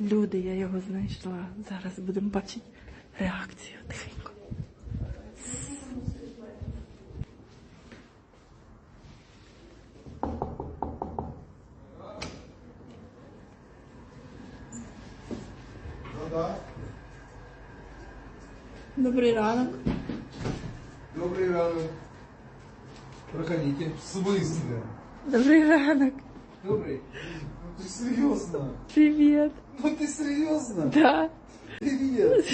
Люди, я його знайшла. Зараз будемо бачити реакцію тихенько. Добрий ранок. Добрый ранок. Проходите. В смысле? Добрий ранок. Добрый. Ну ты серьезно? Привіт. Ну ты серьезно? Да. Привет.